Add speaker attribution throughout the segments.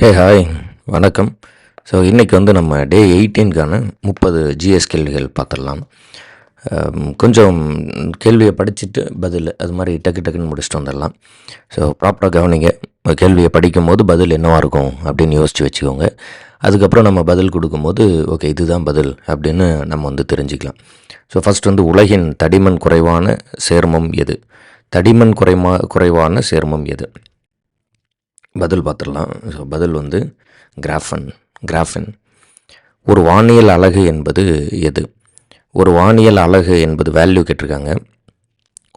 Speaker 1: Hey hi வணக்கம். So இன்றைக்கி வந்து நம்ம டே எயிட்டீன்கான முப்பது ஜிஎஸ் கேள்விகள் பார்த்துடலாம். கொஞ்சம் கேள்வியை படிச்சுட்டு பதில் அது மாதிரி டக்கு டக்குன்னு முடிச்சுட்டு வந்துடலாம். ஸோ ப்ராப்பராக கவனிங்க. கேள்வியை படிக்கும் போது பதில் என்னவாக இருக்கும் அப்படின்னு யோசித்து வச்சுக்கோங்க. அதுக்கப்புறம் நம்ம பதில் கொடுக்கும்போது ஓகே இதுதான் பதில் அப்படின்னு நம்ம வந்து தெரிஞ்சுக்கலாம். ஸோ ஃபஸ்ட் வந்து உலகின் தடிமன் குறைவான சேர்மம் எது? தடிமன் குறைமா குறைவான சேர்மம் எது? பதில் பார்த்துடலாம். ஸோ பதில் வந்து கிராஃபன் கிராஃபின். ஒரு வானியல் அலகு என்பது எது? ஒரு வானியல் அலகு என்பது வேல்யூ கேட்டிருக்காங்க.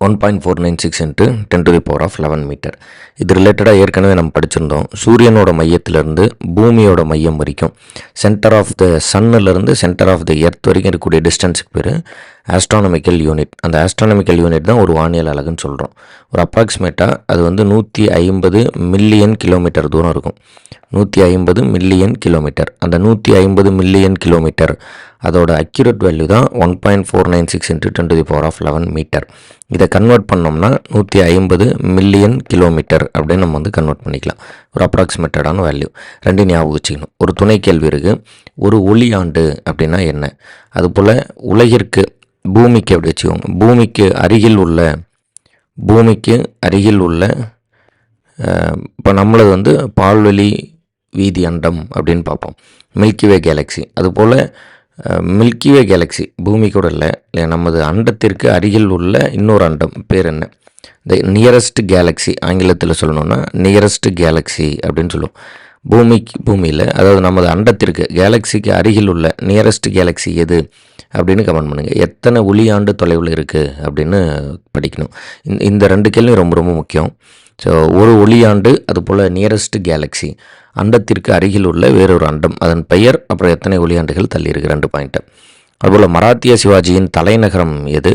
Speaker 1: One point four nine six into ten to the power of eleven metre இது ரிலேட்டடாக ஏற்கனவே நம்ம படிச்சிருந்தோம். சூரியனோட மையத்திலிருந்து பூமியோட மையம் வரைக்கும். சென்டர் ஆஃப் த சன்னிலிருந்து சென்டர் ஆஃப் த எர்த் வரைக்கும் இருக்கக்கூடிய டிஸ்டன்ஸுக்கு பேர் ஆஸ்ட்ரானமிக்கல் யூனிட் அந்த ஆஸ்ட்ரானமிக்கல் யூனிட் தான் ஒரு வானியல் அலகுன்னு சொல்கிறோம் ஒரு அப்ராக்சிமேட்டாக அது வந்து நூற்றி ஐம்பது மில்லியன் கிலோமீட்டர் தூரம் இருக்கும். நூற்றி ஐம்பது மில்லியன் கிலோமீட்டர் அந்த நூற்றி ஐம்பது மில்லியன் கிலோமீட்டர் அதோட அக்யூரேட் வேல்யூ தான் one point four nine six into ten to the power of eleven metre இதை கன்வெர்ட் பண்ணோம்னா நூற்றி ஐம்பது மில்லியன் கிலோமீட்டர் அப்படின்னு நம்ம வந்து கன்வெர்ட் பண்ணிக்கலாம். ஒரு அப்ராக்சிமேட்டடான வேல்யூ ரெண்டு ஞாபகம் வச்சுக்கணும். ஒரு துணை கேள்வி இருக்குது ஒரு ஒளி ஆண்டு அப்படின்னா என்ன? அதுபோல் உலகிற்கு பூமிக்கு அப்படி வச்சுக்கோங்க பூமிக்கு அருகில் உள்ள பூமிக்கு அருகில் உள்ள இப்போ நம்மளது வந்து பால்வெளி வீதி அண்டம் அப்படின்னு பார்ப்போம். மில்கிவே கேலக்ஸி அதுபோல் மில்கிவே கேலக்ஸி பூமி கூட இல்லை இல்லை நமது அண்டத்திற்கு அருகில் உள்ள இன்னொரு அண்டம் பேர் என்ன? த நியரஸ்ட் கேலக்ஸி ஆங்கிலத்தில் சொல்லணுன்னா நியரஸ்ட் கேலக்ஸி அப்படின்னு சொல்லுவோம். பூமிக்கு பூமியில் அதாவது நமது அண்டத்திற்கு கேலக்ஸிக்கு அருகில் உள்ள நியரஸ்ட் கேலக்ஸி எது? அப்படின்னு கமெண்ட் பண்ணுங்கள் எத்தனை ஒளியாண்டு தொலைவில் இருக்குது அப்படின்னு படிக்கணும். இந்த ரெண்டு கேள்வியும் ரொம்ப ரொம்ப முக்கியம். ஸோ ஒரு ஒளியாண்டு அதுபோல் நியரஸ்ட் கேலக்ஸி அண்டத்திற்கு அருகில் உள்ள வேறொரு அண்டம். அதன் பெயர் அப்புறம் எத்தனை ஒளியாண்டுகள் தள்ளி இருக்கு ரெண்டு பாயிண்ட்டு அதுபோல் மராத்திய சிவாஜியின் தலைநகரம் எது?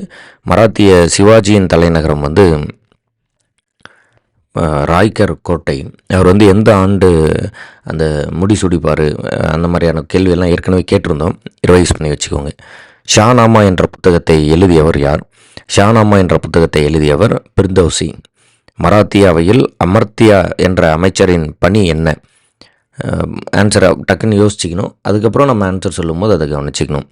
Speaker 1: மராத்திய சிவாஜியின் தலைநகரம் வந்து ராய்கர் கோட்டை. அவர் வந்து எந்த ஆண்டு அந்த முடிசூடிப்பார் அந்த மாதிரியான கேள்வியெல்லாம் ஏற்கனவே கேட்டிருந்தோம். ரிவைஸ் பண்ணி வச்சுக்கோங்க. ஷானாமா என்ற புத்தகத்தை எழுதியவர் யார்? ஷானாமா என்ற புத்தகத்தை எழுதியவர் பிர்தௌசி மராத்திய அவையில் அமர்த்தியா என்ற அமைச்சரின் பணி என்ன? ஆன்சரை டக்குன்னு யோசிச்சுக்கணும். அதுக்கப்புறம் நம்ம ஆன்சர் சொல்லும்போது அதை கவனிச்சிக்கணும்.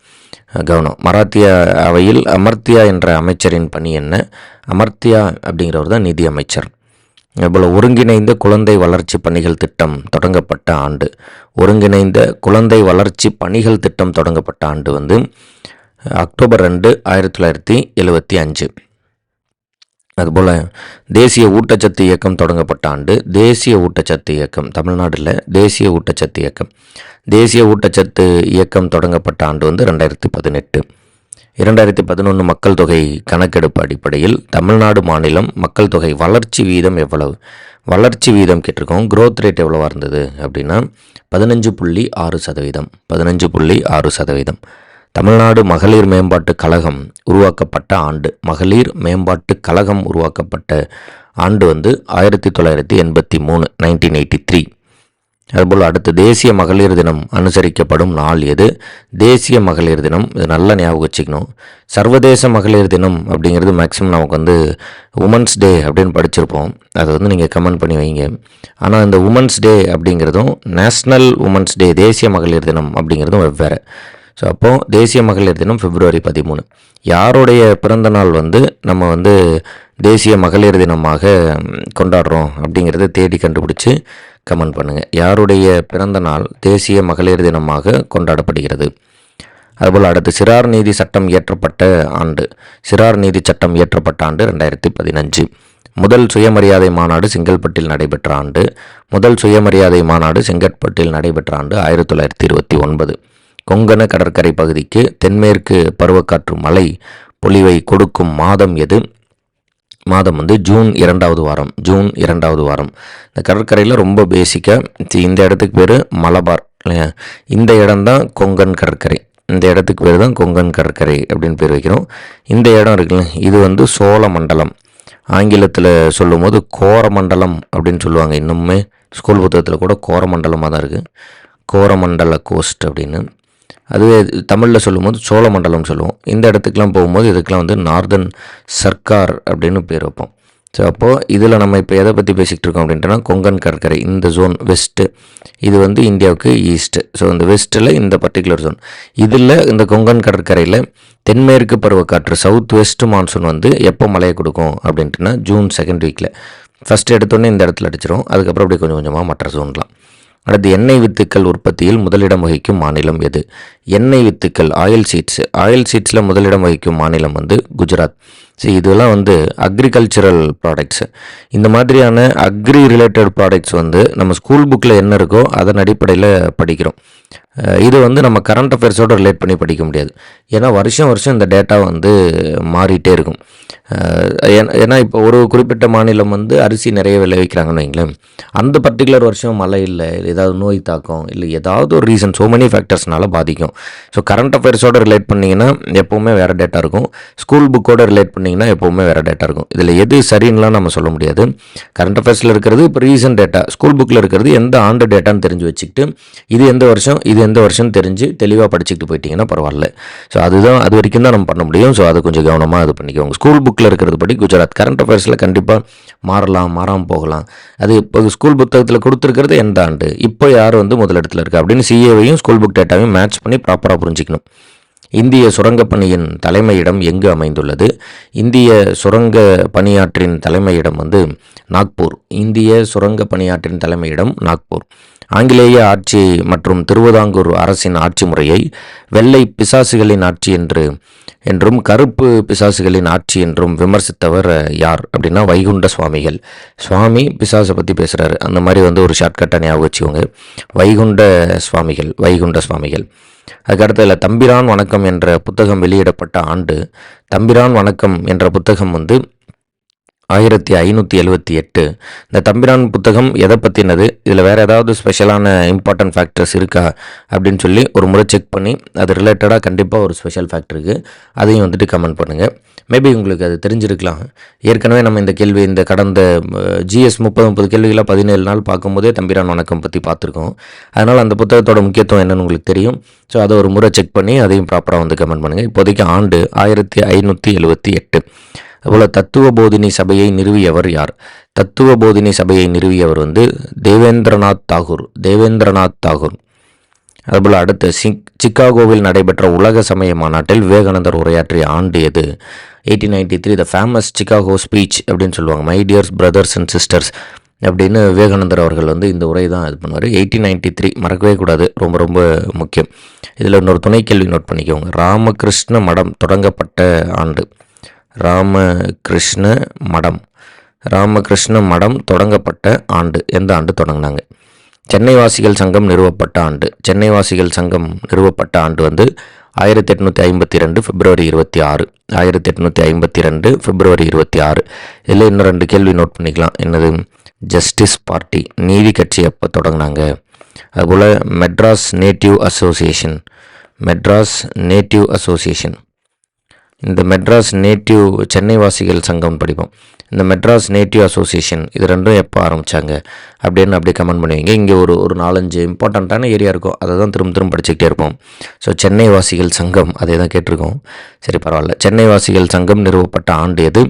Speaker 1: கவனம். மராத்திய அவையில் அமர்த்தியா என்ற அமைச்சரின் பணி என்ன? அமர்த்தியா அப்படிங்கிறவர் தான் நிதி அமைச்சர். இவ்வளவு ஒருங்கிணைந்த குழந்தை வளர்ச்சி பணிகள் திட்டம் தொடங்கப்பட்ட ஆண்டு. ஒருங்கிணைந்த குழந்தை வளர்ச்சி பணிகள் திட்டம் தொடங்கப்பட்ட ஆண்டு வந்து அக்டோபர் ரெண்டு ஆயிரத்தி தொள்ளாயிரத்தி எழுபத்தி அஞ்சு. அதுபோல் தேசிய ஊட்டச்சத்து இயக்கம் தொடங்கப்பட்ட ஆண்டு. தேசிய ஊட்டச்சத்து இயக்கம் தமிழ்நாட்டில் தேசிய ஊட்டச்சத்து இயக்கம். தேசிய ஊட்டச்சத்து இயக்கம் தொடங்கப்பட்ட ஆண்டு வந்து ரெண்டாயிரத்தி பதினெட்டு. இரண்டாயிரத்தி பதினொன்று மக்கள் தொகை கணக்கெடுப்பு அடிப்படையில் தமிழ்நாடு மாநிலம் மக்கள் தொகை வளர்ச்சி வீதம் எவ்வளவு? வளர்ச்சி வீதம் கேட்டிருக்கோம். க்ரோத் ரேட் எவ்வளவா இருந்தது அப்படின்னா பதினஞ்சு புள்ளி ஆறு சதவீதம். பதினஞ்சு புள்ளி ஆறு சதவீதம். தமிழ்நாடு மகளிர் மேம்பாட்டு கழகம் உருவாக்கப்பட்ட ஆண்டு. மகளிர் மேம்பாட்டு கழகம் உருவாக்கப்பட்ட ஆண்டு வந்து ஆயிரத்தி தொள்ளாயிரத்தி எண்பத்தி மூணு நைன்டீன் எயிட்டி த்ரீ அதுபோல் அடுத்து தேசிய மகளிர் தினம் அனுசரிக்கப்படும் நாள் எது? தேசிய மகளிர் தினம். இது நல்லா ஞாபகம் வச்சுக்கணும். சர்வதேச மகளிர் தினம் அப்படிங்கிறது மேக்ஸிமம் நமக்கு வந்து உமன்ஸ் டே அப்படின்னு படிச்சிருப்போம். அதை வந்து நீங்கள் கமெண்ட் பண்ணி வைங்க. ஆனால் இந்த உமன்ஸ் டே அப்படிங்கிறதும் நேஷ்னல் உமன்ஸ் டே தேசிய மகளிர் தினம் அப்படிங்கிறதும் வெவ்வேறு. ஸோ அப்போது தேசிய மகளிர் தினம் பிப்ரவரி பதிமூணு. யாருடைய பிறந்த நாள் வந்து நம்ம வந்து தேசிய மகளிர் தினமாக கொண்டாடுறோம் அப்படிங்கிறத தேடி கண்டுபிடிச்சி கமெண்ட் பண்ணுங்கள் யாருடைய பிறந்த நாள் தேசிய மகளிர் தினமாக கொண்டாடப்படுகிறது? அதுபோல் அடுத்து சிறார் நீதி சட்டம் இயற்றப்பட்ட ஆண்டு. சிறார் நீதி சட்டம் இயற்றப்பட்ட ஆண்டு ரெண்டாயிரத்தி பதினஞ்சு. முதல் சுயமரியாதை மாநாடு செங்கல்பட்டில் நடைபெற்ற ஆண்டு. முதல் சுயமரியாதை மாநாடு செங்கல்பட்டில் நடைபெற்ற ஆண்டு ஆயிரத்தி தொள்ளாயிரத்தி இருபத்தி ஒன்பது. கொங்கண கடற்கரை பகுதிக்கு தென்மேற்கு பருவக்காற்று மழை பொலிவை கொடுக்கும் மாதம் எது? மாதம் வந்து ஜூன் இரண்டாவது வாரம் ஜூன் இரண்டாவது வாரம். இந்த கடற்கரையில் ரொம்ப பேசிக்காக இந்த இடத்துக்கு பேர் மலபார். இல்லையா? இந்த இடம்தான் கொங்கன் கடற்கரை. இந்த இடத்துக்கு பேர் தான் கொங்கன் கடற்கரை அப்படின்னு பேர் வைக்கிறோம். இந்த இடம் இருக்குல்ல இது வந்து சோழ மண்டலம். ஆங்கிலத்தில் சொல்லும்போது கோரமண்டலம் அப்படின்னு சொல்லுவாங்க இன்னுமே. ஸ்கூல் புத்தகத்தில் கூட கோரமண்டலமாக தான் இருக்குது கோரமண்டல கோஸ்ட் அப்படின்னு. அதுவே தமிழில் சொல்லும்போது சோழமண்டலம் சொல்லுவோம். இந்த இடத்துக்குலாம் போகும்போது இதுக்கெலாம் வந்து நார்தன் சர்க்கார் அப்படின்னு பேர் வைப்போம். ஸோ அப்போது இதில் நம்ம இப்போ எதை பற்றி பேசிகிட்டு இருக்கோம் அப்படின்ட்டுனா கொங்கன் கடற்கரை இந்த ஜோன் வெஸ்ட்டு இது வந்து இந்தியாவுக்கு ஈஸ்ட்டு ஸோ இந்த வெஸ்ட்டில் இந்த பர்டிகுலர் ஜோன் இதில் இந்த கொங்கன் கடற்கரையில் தென்மேற்கு பருவக்காற்று சவுத் வெஸ்ட் மான்சூன் வந்து எப்போ மழையை கொடுக்கும் அப்படின்ட்டுனா ஜூன் செகண்ட் வீக்கில் ஃபஸ்ட்டு எடுத்தோடனே இந்த இடத்துல அடிச்சிடும் அதுக்கப்புறம் அப்படியே கொஞ்சம் கொஞ்சமாக மற்ற ஜோன்லாம் அடுத்து எண்ணெய் வித்துக்கள் உற்பத்தியில் முதலிடம் வகிக்கும் மாநிலம் எது? எண்ணெய் வித்துக்கள் ஆயில் சீட்ஸ் ஆயில் சீட்ஸில் முதலிடம் வகிக்கும் மாநிலம் வந்து குஜராத். ஸோ இதெல்லாம் வந்து அக்ரிகல்ச்சரல் ப்ராடக்ட்ஸு இந்த மாதிரியான அக்ரி ரிலேட்டட் ப்ராடக்ட்ஸ் வந்து நம்ம ஸ்கூல் புக்கில் என்ன இருக்கோ அதன் அடிப்படையில் படிக்கிறோம். இது வந்து நம்ம கரண்ட் அஃபேர்ஸோடு ரிலேட் பண்ணி படிக்க முடியாது. ஏன்னா வருஷம் வருஷம் இந்த டேட்டா வந்து மாறிட்டே இருக்கும். ஏன்னா- இப்போ ஒரு குறிப்பிட்ட மாநிலம் வந்து அரிசி நிறைய விளைவிக்கிறாங்கன்னு வைங்களேன். அந்த பர்டிகுலர் வருஷம் மழை இல்லை ஏதாவது நோய் தாக்கம் இல்லை ஏதாவது ஒரு ரீசன் ஸோ மெனி ஃபேக்டர்ஸ்னால பாதிக்கும். ஸோ கரண்ட் அஃபேர்ஸோட ரிலேட் பண்ணிங்கன்னா எப்போவுமே வேறு டேட்டா இருக்கும். ஸ்கூல் புக்கோடு ரிலேட் பண்ணிங்கன்னா எப்போவுமே வேறு டேட்டா இருக்கும். இதில் எது சரின்லாம் நம்ம சொல்ல முடியாது. கரண்ட் அஃபேர்ஸில் இருக்கிறது இப்போ ரீசன்ட் டேட்டா ஸ்கூல் புக்கில் இருக்கிறது எந்த ஆண்டு டேட்டான்னு தெரிஞ்சு வச்சுக்கிட்டு இது எந்த வருஷம் இது எந்த வருஷம் தெரிஞ்சு தெளிவாக படிச்சுக்கிட்டு போயிட்டீங்கன்னா பரவாயில்ல. ஸோ அதுதான் அது வரைக்கும் தான் நம்ம பண்ண முடியும். ஸோ அதை கொஞ்சம் கவனமாக இது பண்ணிக்கோங்க. ஸ்கூல் புக்கில் இருக்கிறது படி குஜராத். கரண்ட் அஃபேர்ஸில் கண்டிப்பாக மாறலாம் மாறாமல் போகலாம். அது இப்போ ஸ்கூல் புத்தகத்தில் கொடுத்துருக்கிறது எந்த ஆண்டு? இப்போ யார் வந்து முதலிடத்தில் இருக்கா? அப்படின்னு சிஏவையும் ஸ்கூல் புக் டேட்டாவையும் மேட்ச் பண்ணி ப்ராப்பராக புரிஞ்சிக்கணும். இந்திய சுரங்கப் பணியின் தலைமையிடம் எங்கு அமைந்துள்ளது? இந்திய சுரங்க பணியாற்றின் தலைமையிடம் வந்து நாக்பூர். இந்திய சுரங்க பணியாற்றின் தலைமையிடம் நாக்பூர். ஆங்கிலேய ஆட்சி மற்றும் திருவிதாங்கூர் அரசின் ஆட்சி முறையை வெள்ளை பிசாசுகளின் ஆட்சி என்று என்றும் கருப்பு பிசாசுகளின் ஆட்சி என்றும் விமர்சித்தவர் யார் அப்படின்னா வைகுண்ட சுவாமிகள். சுவாமி பிசாசை பற்றி பேசுகிறாரு அந்த மாதிரி வந்து ஒரு ஷார்ட்கட்டாக ஞாபகம் வச்சுக்கோங்க. வைகுண்ட சுவாமிகள் வைகுண்ட சுவாமிகள். அதுக்கடுத்ததில் தம்பிரான் வணக்கம் என்ற புத்தகம் வெளியிடப்பட்ட ஆண்டு தம்பிரான் வணக்கம் என்ற புத்தகம் வந்து ஆயிரத்தி ஐநூற்றி எழுவத்தி எட்டு. இந்த தம்பிரான் புத்தகம் எதை பற்றினது இதில் வேறு ஏதாவது ஸ்பெஷலான இம்பார்ட்டன்ட் ஃபேக்டர்ஸ் இருக்கா? அப்படின்னு சொல்லி ஒரு முறை செக் பண்ணி அது ரிலேட்டடாக கண்டிப்பாக ஒரு ஸ்பெஷல் ஃபேக்ட் இருக்குது அதையும் வந்துட்டு கமெண்ட் பண்ணுங்கள் மேபி உங்களுக்கு அது தெரிஞ்சிருக்கலாம். ஏற்கனவே நம்ம இந்த கேள்வி இந்த கடந்த ஜிஎஸ் முப்பது முப்பது கேள்விகளாக பதினேழு நாள் பார்க்கும்போதே தம்பிரான் வணக்கம் பற்றி பார்த்துருக்கோம். அதனால் அந்த புத்தகத்தோட முக்கியத்துவம் என்னன்னு உங்களுக்கு தெரியும். ஸோ அதை ஒரு முறை செக் பண்ணி அதையும் ப்ராப்பராக வந்து கமெண்ட் பண்ணுங்கள் இப்போதைக்கு ஆண்டு ஆயிரத்தி ஐநூற்றி எழுபத்தி எட்டு. அதுபோல் தத்துவ போதினி சபையை நிறுவியவர் யார்? தத்துவ போதினி சபையை நிறுவியவர் வந்து தேவேந்திரநாத் தாகூர் தேவேந்திரநாத் தாகூர். அதுபோல் அடுத்து சிக் சிக்காகோவில் நடைபெற்ற உலக சமய மாநாட்டில் விவேகானந்தர் உரையாற்றிய ஆண்டு எது? Eighteen ninety three the famous Chicago speech அப்படின்னு சொல்லுவாங்க. My dears brothers and sisters அப்படின்னு விவேகானந்தர் அவர்கள் வந்து இந்த உரை தான் இது பண்ணுவார். எயிட்டீன் நைன்டி த்ரீ மறக்கவே கூடாது. ரொம்ப ரொம்ப முக்கியம். இதில் இன்னொரு துணை கேள்வி நோட் பண்ணிக்கோங்க. ராமகிருஷ்ண மடம் தொடங்கப்பட்ட ஆண்டு. ராமகிருஷ்ண மடம். ராமகிருஷ்ண மடம் தொடங்கப்பட்ட ஆண்டு. எந்த ஆண்டு தொடங்கினாங்க? சென்னை வாசிகள் சங்கம் நிறுவப்பட்ட ஆண்டு. சென்னை வாசிகள் சங்கம் நிறுவப்பட்ட ஆண்டு வந்து ஆயிரத்தி எட்நூற்றி ஐம்பத்தி ரெண்டு பிப்ரவரி இருபத்தி ஆறு. ஆயிரத்தி எட்நூற்றி ஐம்பத்தி ரெண்டு பிப்ரவரி இருபத்தி ஆறு. இதில் இன்னும் ரெண்டு கேள்வி நோட் பண்ணிக்கலாம். என்னது? ஜஸ்டிஸ் பார்ட்டி நீதி கட்சி எப்போ தொடங்கினாங்க? அதுபோல் Madras native association Madras native association இந்த மெட்ராஸ் நேட்டிவ் சென்னை வாசிகள் சங்கம் படிப்போம். இந்த மெட்ராஸ் நேட்டிவ் அசோசியேஷன் இது ரெண்டும் எப்போ ஆரம்பித்தாங்க அப்படின்னு அப்படியே கமெண்ட் பண்ணுவீங்க. இங்கே ஒரு ஒரு நாலஞ்சு இம்பார்ட்டண்ட்டான ஏரியா இருக்கும். அதை தான் திரும்ப திரும்ப படிச்சுக்கிட்டே இருப்போம். ஸோ சென்னை வாசிகள் சங்கம் அதே தான் கேட்டிருக்கோம். சரி பரவாயில்ல. சென்னை வாசிகள் சங்கம் நிறுவப்பட்ட ஆண்டு எது?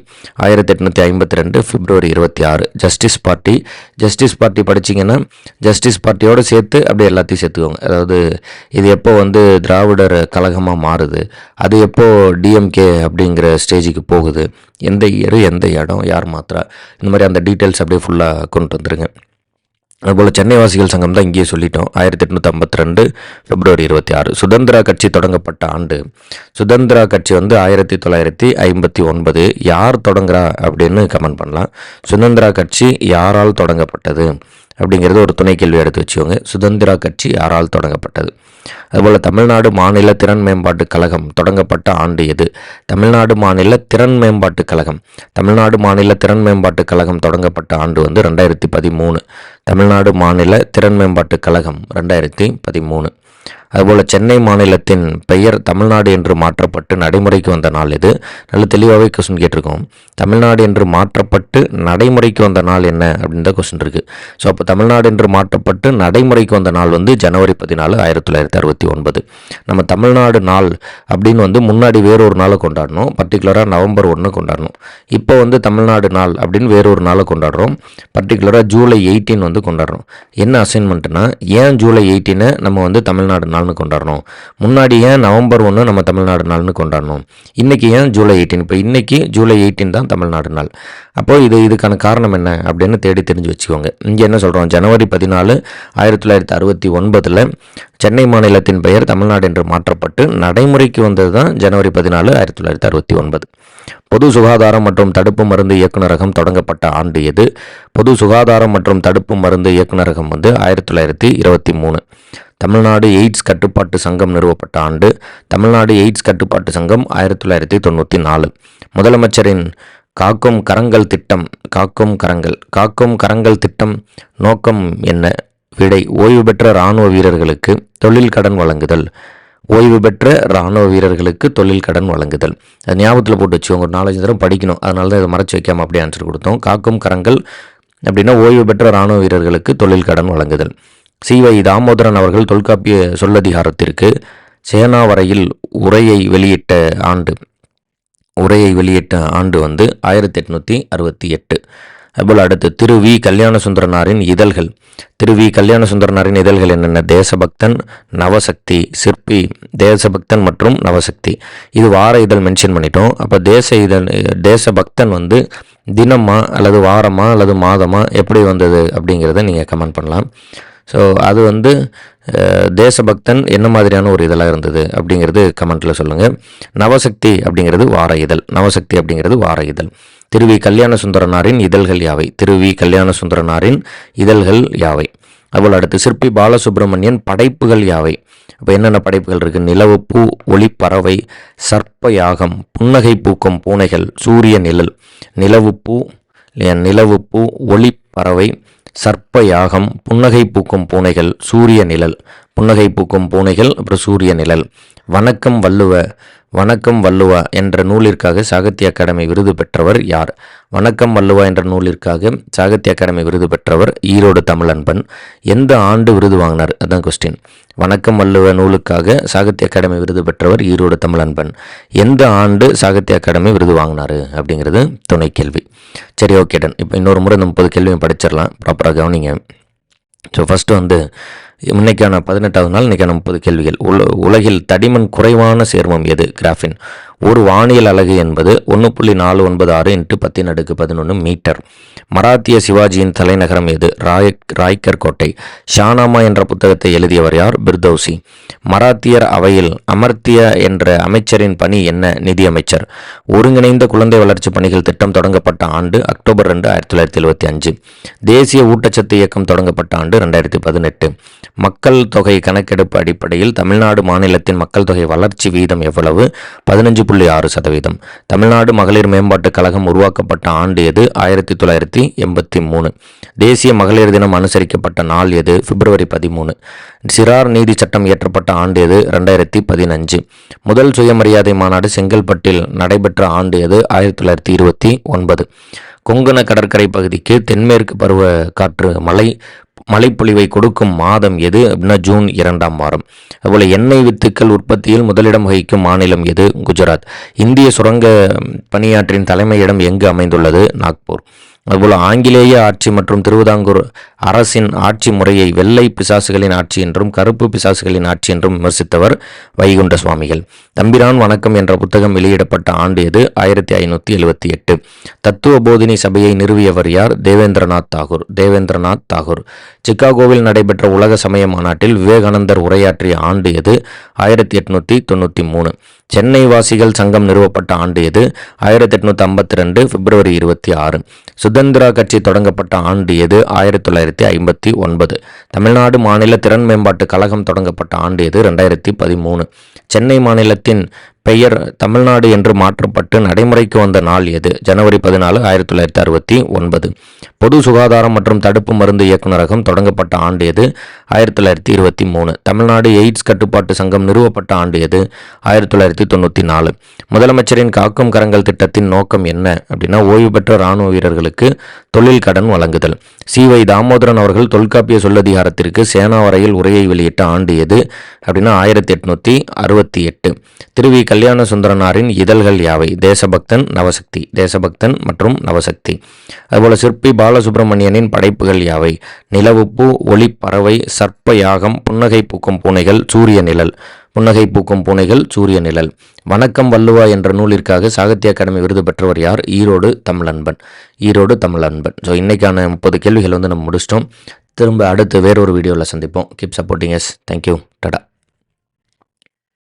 Speaker 1: ஆயிரத்தி எட்நூற்றி ஐம்பத்தி ரெண்டு பிப்ரவரி இருபத்தி ஆறு. Justice party. ஜஸ்டிஸ் பார்ட்டி படிச்சிங்கன்னா ஜஸ்டிஸ் பார்ட்டியோடு சேர்த்து அப்படியே எல்லாத்தையும் சேர்த்துக்கோங்க. அதாவது இது எப்போ வந்து திராவிடர் கழகமாக மாறுது? அது எப்போது டிஎம்கே அப்படிங்கிற ஸ்டேஜுக்கு போகுது? எந்த இயர் எந்த இடம்? யார் மாத்திரா? இந்த மாதிரி அந்த டீட்டெயில்ஸ் அப்படியே ஃபுல்லாக கொண்டு வந்துருங்க. அதுபோல் சென்னை வாசிகள் சங்கம் தான் இங்கேயே சொல்லிட்டோம். ஆயிரத்தி எட்நூற்றி ஐம்பத்தி ரெண்டு பிப்ரவரி இருபத்தி ஆறு. சுதந்திரா கட்சி தொடங்கப்பட்ட ஆண்டு. சுதந்திரா கட்சி வந்து ஆயிரத்தி தொள்ளாயிரத்தி ஐம்பத்தி ஒன்பது யார் தொடங்குறா அப்படின்னு கமெண்ட் பண்ணலாம். சுதந்திரா கட்சி யாரால் தொடங்கப்பட்டது? அப்படிங்கிறது ஒரு துணை கேள்வி எடுத்து வச்சுக்கோங்க. சுதந்திரா கட்சி யாரால் தொடங்கப்பட்டது? அதுபோல் தமிழ்நாடு மாநில திறன் மேம்பாட்டு கழகம் தொடங்கப்பட்ட ஆண்டு எது? தமிழ்நாடு மாநில திறன் மேம்பாட்டு கழகம். தமிழ்நாடு மாநில திறன் மேம்பாட்டு கழகம் தொடங்கப்பட்ட ஆண்டு வந்து ரெண்டாயிரத்தி பதிமூணு. தமிழ்நாடு மாநில திறன் மேம்பாட்டு கழகம் ரெண்டாயிரத்தி பதிமூணு. அதுபோல் சென்னை மாநிலத்தின் பெயர் தமிழ்நாடு என்று மாற்றப்பட்டு நடைமுறைக்கு வந்த நாள் இது. நல்ல தெளிவாகவே கொஸ்டின் கேட்டிருக்கோம். தமிழ்நாடு என்று மாற்றப்பட்டு நடைமுறைக்கு வந்த நாள் என்ன அப்படின்னு தான் கொஸ்டின் இருக்குது ஸோ அப்போ தமிழ்நாடு என்று மாற்றப்பட்டு நடைமுறைக்கு வந்த நாள் வந்து ஜனவரி பதினாலு ஆயிரத்தி தொள்ளாயிரத்தி அறுபத்தி ஒன்பது. நம்ம தமிழ்நாடு நாள் அப்படின்னு வந்து முன்னாடி வேறொரு நாளை கொண்டாடணும். பர்டிகுலராக நவம்பர் ஒன்று கொண்டாடணும். இப்போ வந்து தமிழ்நாடு நாள் அப்படின்னு வேறொரு நாளை கொண்டாடுறோம். பர்டிகுலராக ஜூலை எயிட்டீன் வந்து கொண்டாடுறோம். என்ன அசைன்மெண்ட்னா ஏன் ஜூலை எயிட்டீனை நம்ம வந்து தமிழ்நாடு நாள்னு கொண்டாடணும். முன்னாடி ஏன் நவம்பர் ஒன்று நம்ம தமிழ்நாடு நாள்னு கொண்டாடணும்? இன்றைக்கி ஏன் ஜூலை எயிட்டீன் இப்போ இன்றைக்கி ஜூலை எயிட்டீன் தான் தமிழ்நாடு நாள். அப்போது இது இதுக்கான காரணம் என்ன அப்படின்னு தேடி தெரிஞ்சு வச்சுக்கோங்க. இங்கே என்ன சொல்கிறோம் ஜனவரி பதினாலு ஆயிரத்தி தொள்ளாயிரத்தி அறுபத்தி ஒன்பதில் சென்னை மாநிலத்தின் பெயர் தமிழ்நாடு என்று மாற்றப்பட்டு நடைமுறைக்கு வந்தது தான் ஜனவரி பதினாலு ஆயிரத்தி தொள்ளாயிரத்தி அறுபத்தி ஒன்பது. பொது சுகாதாரம் மற்றும் தடுப்பு மருந்து இயக்குநரகம் தொடங்கப்பட்ட ஆண்டு எது? பொது சுகாதாரம் மற்றும் தடுப்பு மருந்து இயக்குநரகம் வந்து ஆயிரத்தி தொள்ளாயிரத்தி இருபத்தி மூணு. தமிழ்நாடு எய்ட்ஸ் கட்டுப்பாட்டு சங்கம் நிறுவப்பட்ட ஆண்டு தமிழ்நாடு எய்ட்ஸ் கட்டுப்பாட்டு சங்கம் ஆயிரத்தி தொள்ளாயிரத்தி தொண்ணூற்றி நாலு. முதலமைச்சரின் காக்கும் கரங்கள் திட்டம் காக்கும் கரங்கள் காக்கும் கரங்கள் திட்டம் நோக்கம் என்ன? விடை ஓய்வு பெற்ற இராணுவ வீரர்களுக்கு தொழில் கடன் வழங்குதல். ஓய்வு பெற்ற இராணுவ வீரர்களுக்கு தொழில் கடன் வழங்குதல். அது ஞாபகத்தில் போட்டு வச்சு ஒரு நாலஞ்சு தடவை படிக்கணும். அதனால தான் இதை மறைச்சி வைக்காமல் அப்படியே ஆன்சர் கொடுத்தோம். காக்கும் கரங்கள் அப்படின்னா ஓய்வு பெற்ற இராணுவ வீரர்களுக்கு தொழில் கடன் வழங்குதல். சிவை தாமோதரன் அவர்கள் தொல்காப்பிய சொல்லதிகாரத்திற்கு சேனாவரையில் உரையை வெளியிட்ட ஆண்டு உரையை வெளியிட்ட ஆண்டு வந்து ஆயிரத்தி எட்நூற்றி அறுபத்தி எட்டு. அதுபோல் அடுத்து திரு வி. கல்யாணசுந்தரனாரின் இதழ்கள். திரு வி. கல்யாணசுந்தரனாரின் இதழ்கள் என்னென்ன? தேசபக்தன் நவசக்தி சிற்பி தேசபக்தன் மற்றும் நவசக்தி. இது வார இதழ் மென்ஷன் பண்ணிட்டோம். அப்போ தேச இதழ் தேசபக்தன் வந்து தினமா அல்லது வாரமா அல்லது மாதமா எப்படி வந்தது அப்படிங்கிறத நீங்கள் கமெண்ட் பண்ணலாம். ஸோ அது வந்து தேசபக்தன் என்ன மாதிரியான ஒரு இதழாக இருந்தது அப்படிங்கிறது கமெண்ட்டில் சொல்லுங்கள் நவசக்தி அப்படிங்கிறது வார இதழ். நவசக்தி அப்படிங்கிறது வார இதழ். திருவி கல்யாண சுந்தரனாரின் இதழ்கள் யாவை? திருவி கல்யாண சுந்தரனாரின் இதழ்கள் யாவை? அதுபோல் அடுத்து சிற்பி பாலசுப்ரமணியன் படைப்புகள் யாவை? இப்போ என்னென்ன படைப்புகள் இருக்குது நிலவுப்பூ ஒளிப்பறவை சர்ப்ப யாகம் புன்னகை பூக்கும் பூனைகள் சூரிய நிழல் நிலவுப்பூ நிலவு நிலவுப்பூ ஒளிப்பறவை சர்ப்ப யாகம் புன்னகை பூக்கும் பூனைகள் சூரிய நிழல் புன்னகை பூக்கும் பூனைகள் அப்புறம் சூரிய நிழல். வணக்கம் வள்ளுவ வணக்கம் வள்ளுவா என்ற நூலிற்காக சாகித்ய அகாடமி விருது பெற்றவர் யார்? வணக்கம் வள்ளுவா என்ற நூலிற்காக சாகித்ய அகாடமி விருது பெற்றவர் ஈரோடு தமிழன்பன். எந்த ஆண்டு விருது வாங்கினார்? அதான் கொஸ்டின் வணக்கம் வள்ளுவ நூலுக்காக சாகித்ய அகாடமி விருது பெற்றவர் ஈரோடு தமிழன்பன். எந்த ஆண்டு சாகித்ய அகாடமி விருது வாங்கினாரு? அப்படிங்கிறது துணை கேள்வி. சரி ஓகே டன் இப்போ இன்னொரு முறை முப்பது கேள்வியும் படிச்சிடலாம். ப்ராப்பராக கவனிங்க. ஸோ ஃபஸ்ட்டு வந்து இன்னைக்கான பதினெட்டாவது நாள் இன்றைக்கான முப்பது கேள்விகள். உல உலகில் தடிமன் குறைவான சேர்மம் எது? கிராஃபின். ஒரு வானியல் அலகு என்பது ஒன்று புள்ளி நாலு ஒன்பது ஆறு இன்ட்டு பத்தின் அடுக்கு பதினொன்று மீட்டர். மராத்திய சிவாஜியின் தலைநகரம் எது? ராய் ராய்கர் கோட்டை ஷானாமா என்ற புத்தகத்தை எழுதியவர் யார்? பிர்தௌசி. மராத்தியர் அவையில் அமர்த்திய என்ற அமைச்சரின் பணி என்ன? நிதியமைச்சர். ஒருங்கிணைந்த குழந்தை வளர்ச்சி பணிகள் திட்டம் தொடங்கப்பட்ட ஆண்டு அக்டோபர் ரெண்டு ஆயிரத்தி தொள்ளாயிரத்தி எழுபத்தி அஞ்சு. தேசிய ஊட்டச்சத்து இயக்கம் தொடங்கப்பட்ட ஆண்டு ரெண்டாயிரத்தி பதினெட்டு. மக்கள் தொகை கணக்கெடுப்பு அடிப்படையில் தமிழ்நாடு மாநிலத்தின் மக்கள் தொகை வளர்ச்சி வீதம் எவ்வளவு? பதினஞ்சு புள்ளி ஆறு சதவீதம். தமிழ்நாடு மகளிர் மேம்பாட்டுக் கழகம் உருவாக்கப்பட்ட ஆண்டு எது? ஆயிரத்தி தொள்ளாயிரத்தி எண்பத்தி மூணு. தேசிய மகளிர் தினம் அனுசரிக்கப்பட்ட நாள் எது? பிப்ரவரி பதிமூணு. சிறார் நீதி சட்டம் இயற்றப்பட்ட ஆண்டு எது? ரெண்டாயிரத்தி பதினஞ்சு. முதல் சுயமரியாதை மாநாடு செங்கல்பட்டில் நடைபெற்ற ஆண்டு எது? ஆயிரத்தி தொள்ளாயிரத்தி இருபத்தி ஒன்பது. கொங்கண கடற்கரை பகுதிக்கு தென்மேற்கு பருவ காற்று மழை மழைப்பொழிவை கொடுக்கும் மாதம் எது? அப்படின்னா ஜூன் இரண்டாம் வாரம். அதுபோல் எண்ணெய் வித்துக்கள் உற்பத்தியில் முதலிடம் வகிக்கும் மாநிலம் எது? குஜராத். இந்திய சுரங்க பணியாற்றின் தலைமையிடம் எங்கு அமைந்துள்ளது? நாக்பூர். அதுபோல் ஆங்கிலேய ஆட்சி மற்றும் திருவிதாங்கூர் அரசின் ஆட்சி முறையை வெள்ளை பிசாசுகளின் ஆட்சி என்றும் கருப்பு பிசாசுகளின் ஆட்சி என்றும் விமர்சித்தவர் வைகுண்ட சுவாமிகள். தம்பிரான் வணக்கம் என்ற புத்தகம் வெளியிடப்பட்ட ஆண்டு எது? ஆயிரத்தி ஐநூற்றி எழுபத்தி எட்டு. தத்துவ போதினி சபையை நிறுவியவர் யார்? தேவேந்திரநாத் தாகூர். தேவேந்திரநாத் தாகூர். சிக்காகோவில் நடைபெற்ற உலக சமய மாநாட்டில் விவேகானந்தர் உரையாற்றிய ஆண்டு எது? ஆயிரத்தி எட்நூற்றி தொண்ணூற்றி மூணு. சென்னை வாசிகள் சங்கம் நிறுவப்பட்ட ஆண்டு எது? ஆயிரத்தி எட்நூற்றி ஐம்பத்தி ரெண்டு பிப்ரவரி இருபத்தி ஆறு சுதந்திரா கட்சி தொடங்கப்பட்ட ஆண்டு எது? ஆயிரத்தி தொள்ளாயிரத்தி ஐம்பத்தி ஒன்பது. தமிழ்நாடு மாநில திறன் மேம்பாட்டு கழகம் தொடங்கப்பட்ட ஆண்டு எது? ரெண்டாயிரத்தி பதிமூணு. சென்னை மாநிலத்தின் பெயர் தமிழ்நாடு என்று மாற்றப்பட்டு நடைமுறைக்கு வந்த நாள் எது? ஜனவரி பதினாலு ஆயிரத்தி தொள்ளாயிரத்தி அறுபத்தி ஒன்பது. பொது சுகாதாரம் மற்றும் தடுப்பு மருந்து இயக்குநரகம் தொடங்கப்பட்ட ஆண்டு எது? ஆயிரத்தி தொள்ளாயிரத்தி இருபத்தி மூணு. தமிழ்நாடு எய்ட்ஸ் கட்டுப்பாட்டு சங்கம் நிறுவப்பட்ட ஆண்டு எது? ஆயிரத்தி தொள்ளாயிரத்தி தொண்ணூற்றி நாலு. முதலமைச்சரின் காக்கும் கரங்கள் திட்டத்தின் நோக்கம் என்ன? அப்படின்னா ஓய்வு பெற்ற இராணுவ வீரர்களுக்கு தொழில் கடன் வழங்குதல். சி. வை. தாமோதரன் அவர்கள் தொல்காப்பிய சொல்லதிகாரத்திற்கு சேனா வரையில் உரையை வெளியிட்ட ஆண்டு எது? அப்படின்னா ஆயிரத்தி எட்நூற்றி அறுபத்தி எட்டு. திருவி கல்யாண சுந்தரனாரின் இதழ்கள் யாவை? தேசபக்தன் நவசக்தி. தேசபக்தன் மற்றும் நவசக்தி. அதுபோல சிற்பி பாலசுப்பிரமணியனின் படைப்புகள் யாவை? நிலவுப்பு ஒளிப்பறவை பறவை சர்ப்ப யாகம் புன்னகை பூக்கும் பூனைகள் சூரிய நிழல். புன்னகை பூக்கும் பூனைகள் சூரிய நிழல். வணக்கம் வள்ளுவா என்ற நூலிற்காக சாகித்ய அகாடமி விருது பெற்றவர் யார்? ஈரோடு தமிழன்பன். ஈரோடு தமிழன்பன். ஸோ இன்றைக்கான முப்பது கேள்விகள் வந்து நம்ம முடிச்சிட்டோம். திரும்ப அடுத்து வேறொரு வீடியோவில் சந்திப்போம். Keep supporting yes thank you